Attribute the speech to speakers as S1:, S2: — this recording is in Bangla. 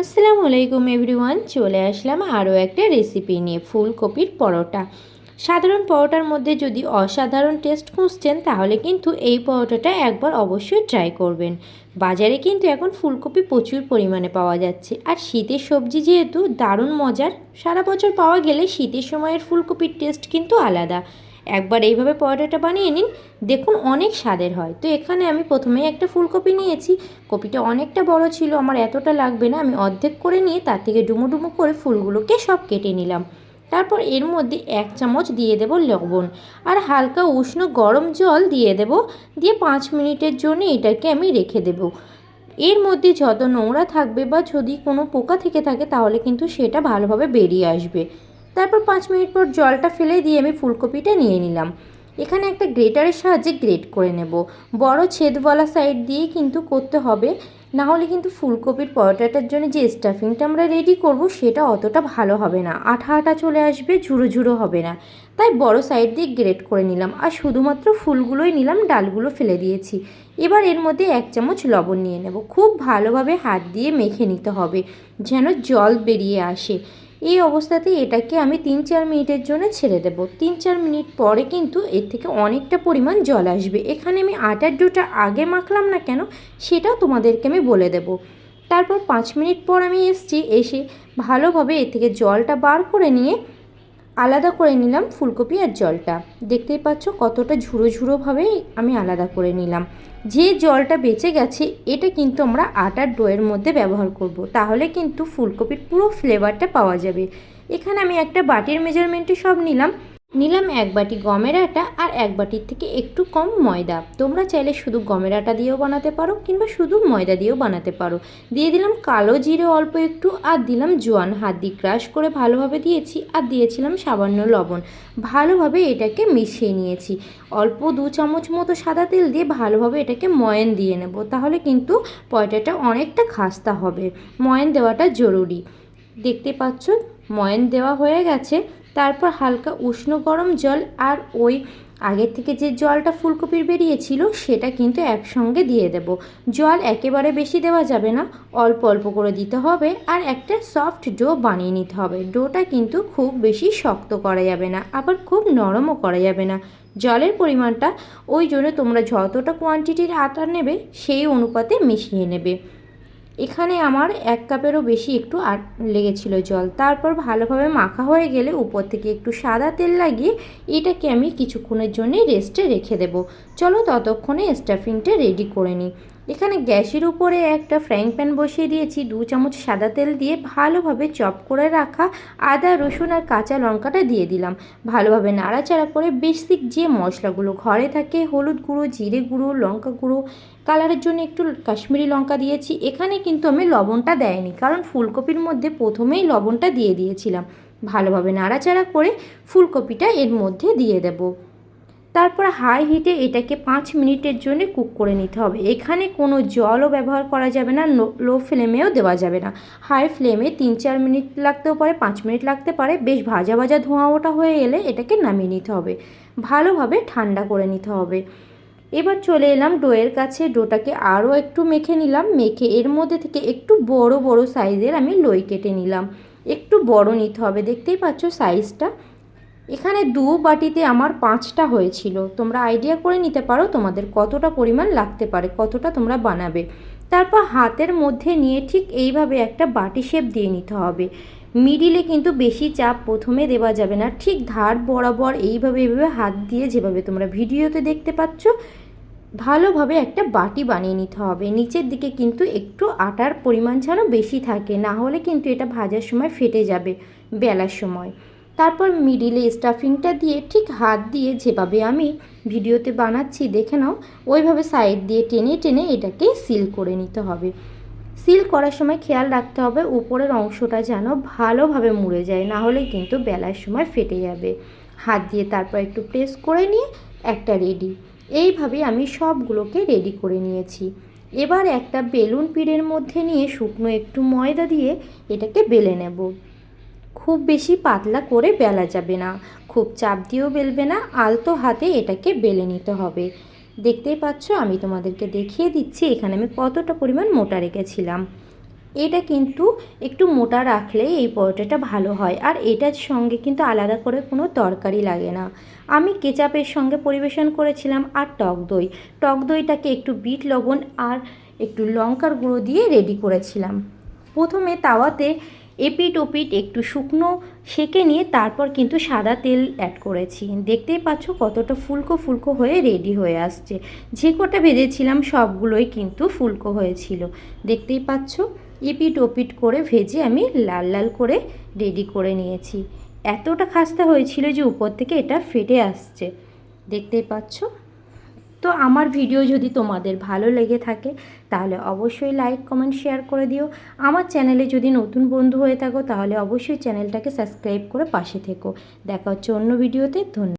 S1: আসসালামু আলাইকুম এভরিওয়ান, চলে আসলাম আরও একটা রেসিপি নিয়ে, ফুলকপির পরোটা। সাধারণ পরোটার মধ্যে যদি অসাধারণ টেস্ট খুঁজছেন, তাহলে কিন্তু এই পরোটাটা একবার অবশ্যই ট্রাই করবেন। বাজারে কিন্তু এখন ফুলকপি প্রচুর পরিমাণে পাওয়া যাচ্ছে। আর শীতের সবজি যেহেতু, দারুণ মজার। সারা বছর পাওয়া গেলে শীতের সময়ের ফুলকপির টেস্ট কিন্তু আলাদা। একবার এইভাবে পরোটাটা বানিয়ে নিন, দেখুন অনেক স্বাদের হয়। তো এখানে আমি প্রথমেই একটা ফুলকপি নিয়েছি, কপিটা অনেকটা বড় ছিল, আমার এতটা লাগবে না, আমি অর্ধেক করে নিয়ে তার থেকে ডুমো ডুমো করে ফুলগুলোকে সব কেটে নিলাম। তারপর এর মধ্যে এক চামচ দিয়ে দেব লবণ, আর হালকা উষ্ণ গরম জল দিয়ে দেব, দিয়ে পাঁচ মিনিটের জন্য এটাকে আমি রেখে দেব। এর মধ্যে যত নোংরা থাকবে বা যদি কোনো পোকা থেকে থাকে, তাহলে কিন্তু সেটা ভালোভাবে বেরিয়ে আসবে। তারপর পাঁচ মিনিট পর জলটা ফেলে দিয়ে আমি ফুলকপিটা নিয়ে নিলাম। এখানে একটা গ্রেটারের সাহায্যে গ্রেট করে নেব। বড় ছেদওয়ালা সাইড দিয়ে কিন্তু করতে হবে, না হলে কিন্তু ফুলকপির পরোটাটার জন্য যে স্টাফিংটা আমরা রেডি করব সেটা অতটা ভালো হবে না। আঠা আঠা চলে আসবে ঝুড়ো ঝুড়ো হবে না। তাই বড় সাইড দিয়ে গ্রেট করে নিলাম আর শুধুমাত্র ফুলগুলোই নিলাম, ডালগুলো ফেলে দিয়েছি। এবার এর মধ্যে এক চামচ লবণ নিয়ে নেব। খুব ভালোভাবে হাত দিয়ে মেখে নিতে হবে, যেন জল বেরিয়ে আসে। এই অবস্থাতে এটাকে আমি তিন চার মিনিটের জন্য ছেড়ে দেব। তিন চার মিনিট পরে কিন্তু এর থেকে অনেকটা পরিমাণ জল আসবে। এখানে আমি আটার ডোটা আগে মাখলাম না কেন, সেটাও তোমাদেরকে আমি বলে দেব। তারপর পাঁচ মিনিট পর আমি এসছি, এসে ভালোভাবে এর থেকে জলটা বার করে নিয়ে আলাদা করে নিলাম ফুলকপি আর জলটা। দেখতেই পাচ্ছ কতটা ঝুড়ো ঝুড়োভাবে আমি আলাদা করে নিলাম। যে জলটা বেঁচে গেছে, এটা কিন্তু আমরা আটার ডোয়ের মধ্যে ব্যবহার করব। তাহলে কিন্তু ফুলকপির পুরো ফ্লেভারটা পাওয়া যাবে। এখানে আমি একটা বাটির মেজারমেন্টে সব নিলাম। নিলাম এক বাটি গমের আটা আর এক বাটির থেকে একটু কম ময়দা। তোমরা চাইলে শুধু গমের আটা দিয়েও বানাতে পারো কিংবা শুধু ময়দা দিয়েও বানাতে পারো। দিয়ে দিলাম কালো জিরে অল্প একটু আর দিলাম জোয়ান। হাত দিয়ে ক্রাশ করে ভালোভাবে দিয়েছি আর দিয়েছিলাম সামান্য লবণ। ভালোভাবে এটাকে মিশিয়ে নিয়েছি। অল্প দু চামচ মতো সাদা তেল দিয়ে ভালোভাবে এটাকে ময়ন দিয়ে নেব। তাহলে কিন্তু পয়টাটা অনেকটা খাস্তা হবে। ময়ন দেওয়াটা জরুরি। দেখতে পাচ্ছ, ময়ন দেওয়া হয়ে গেছে। তারপর হালকা উষ্ণ গরম জল আর ওই আগের থেকে যে জলটা ফুলকপির বেরিয়েছিল, সেটা কিন্তু একসঙ্গে দিয়ে দেব। জল একেবারে বেশি দেওয়া যাবে না, অল্প অল্প করে দিতে হবে আর একটা সফট ডো বানিয়ে নিতে হবে। ডোটা কিন্তু খুব বেশি শক্ত করা যাবে না, আবার খুব নরমও করা যাবে না। জলের পরিমাণটা ওই জন্য তোমরা যতটা কোয়ান্টিটির আটা নেবে, সেই অনুপাতে মিশিয়ে নেবে। এখানে আমার এক কাপেরও বেশি একটু আট লেগেছিল জল। তারপর ভালোভাবে মাখা হয়ে গেলে উপর থেকে একটু সাদা তেল লাগিয়ে এটাকে আমি কিছুক্ষণের জন্যে রেস্টে রেখে দেব। চলো ততক্ষণে স্টাফিংটা রেডি করে নিই। এখানে গ্যাসের উপরে একটা ফ্রাইং প্যান বসিয়ে দিয়েছি। দু চামচ সাদা তেল দিয়ে ভালোভাবে চপ করে রাখা আদা, রসুন আর কাঁচা লঙ্কাটা দিয়ে দিলাম। ভালোভাবে নাড়াচাড়া করে বেসিক যে মশলাগুলো ঘরে থাকে, হলুদ গুঁড়ো, জিরে গুঁড়ো, লঙ্কা গুঁড়ো, কালারের জন্য একটু কাশ্মীরি লঙ্কা দিয়েছি। এখানে কিন্তু আমি লবণটা দেয়নি, কারণ ফুলকপির মধ্যে প্রথমেই লবণটা দিয়ে দিয়েছিলাম। ভালোভাবে নাড়াচাড়া করে ফুলকপিটা এর মধ্যে দিয়ে দেবো। তারপর হাই হিটে এটাকে পাঁচ মিনিটের জন্য কুক করে নিতে হবে। এখানে কোনো জলও ব্যবহার করা যাবে না, লো ফ্লেমেও দেওয়া যাবে না। হাই ফ্লেমে তিন চার মিনিট লাগতেও পারে, পাঁচ মিনিট লাগতে পারে। বেশ ভাজা ভাজা ধোঁয়া ওটা হয়ে এলে এটাকে নামিয়ে নিতে হবে। ভালোভাবে ঠান্ডা করে নিতে হবে। এবার চলে এলাম ডোয়ের কাছে। ডোটাকে আরও একটু মেখে নিলাম। মেখে এর মধ্যে থেকে একটু বড় বড় সাইজের আমি লই কেটে নিলাম। একটু বড় নিতে হবে। দেখতেই পাচ্ছ সাইজটা এখানে দু বাটিতে আমার পাঁচটা হয়েছিল। তোমরা আইডিয়া করে নিতে পারো তোমাদের কতটা পরিমাণ লাগতে পারে, কতটা তোমরা বানাবে। তারপর হাতের মধ্যে নিয়ে ঠিক এইভাবে একটা বাটি শেপ দিয়ে নিতে হবে। মিডিলে কিন্তু বেশি চাপ প্রথমে দেওয়া যাবে না। ঠিক ধার বরাবর এইভাবে এইভাবে হাত দিয়ে যেভাবে তোমরা ভিডিওতে দেখতে পাচ্ছ, ভালোভাবে একটা বাটি বানিয়ে নিতে হবে। নিচের দিকে কিন্তু একটু আটার পরিমাণ যেন বেশি থাকে, না হলে কিন্তু এটা ভাজার সময় ফেটে যাবে বেলার সময়। তারপর মিডিলে স্টাফিংটা দিয়ে ঠিক হাত দিয়ে যেভাবে আমি ভিডিওতে বানাচ্ছি, দেখে নাও, ওইভাবে সাইড দিয়ে টেনে টেনে এটাকে সিল করে নিতে হবে। সিল করার সময় খেয়াল রাখতে হবে, উপরের অংশটা যেন ভালোভাবে মুড়ে যায়, না হলে কিন্তু বেলার সময় ফেটে যাবে। হাত দিয়ে তারপর একটু প্রেস করে নিয়ে একটা রেডি এইভাবে আমি সবগুলোকে রেডি করে নিয়েছি। এবার একটা বেলুন পিড়ের মধ্যে নিয়ে শুকনো একটু ময়দা দিয়ে এটাকে বেলে নেব। খুব বেশি পাতলা করে বেলা যাবে না। খুব চাপ দিয়েও বেলবে না, আলতো হাতে এটাকে বেলে নিতে হবে। দেখতেই পাচ্ছ, আমি তোমাদেরকে দেখিয়ে দিচ্ছি এখানে আমি কতটা পরিমাণ মোটা রেখেছিলাম। এটা কিন্তু একটু মোটা রাখলে এই পরোটাটা ভালো হয়, আর এটার সঙ্গে কিন্তু আলাদা করে কোনো তরকারি লাগে না। আমি কেচাপের সঙ্গে পরিবেশন করেছিলাম আর টক দই। টক দইটাকে একটু বিট, লবণ আর একটু লঙ্কার গুঁড়ো দিয়ে রেডি করেছিলাম। প্রথমে তাওয়াতে এপিট ওপিট একটু শুকনো সেকে নিয়ে তারপর কিন্তু সাদা তেল অ্যাড করেছি। দেখতেই পাচ্ছ কতটা ফুলকো ফুলকো হয়ে রেডি হয়ে আসছে। যে কটা ভেজেছিলাম সবগুলোই কিন্তু ফুলকো হয়েছিল। দেখতেই পাচ্ছ এপিট ওপিট করে ভেজে আমি লাল লাল করে রেডি করে নিয়েছি। এতটা খাস্তা হয়েছিল যে উপর থেকে এটা ফেটে আসছে। দেখতেই পাচ্ছ তো আমার ভিডিও যদি তোমাদের ভালো লেগে থাকে, তাহলে অবশ্যই লাইক কমেন্ট শেয়ার করে দিও। আমার চ্যানেলে যদি নতুন বন্ধু হয়ে থাকো, তাহলে অবশ্যই চ্যানেলটাকে সাবস্ক্রাইব করে পাশে থেকো। দেখা হচ্ছে অন্য ভিডিওতে ধন্যবাদ।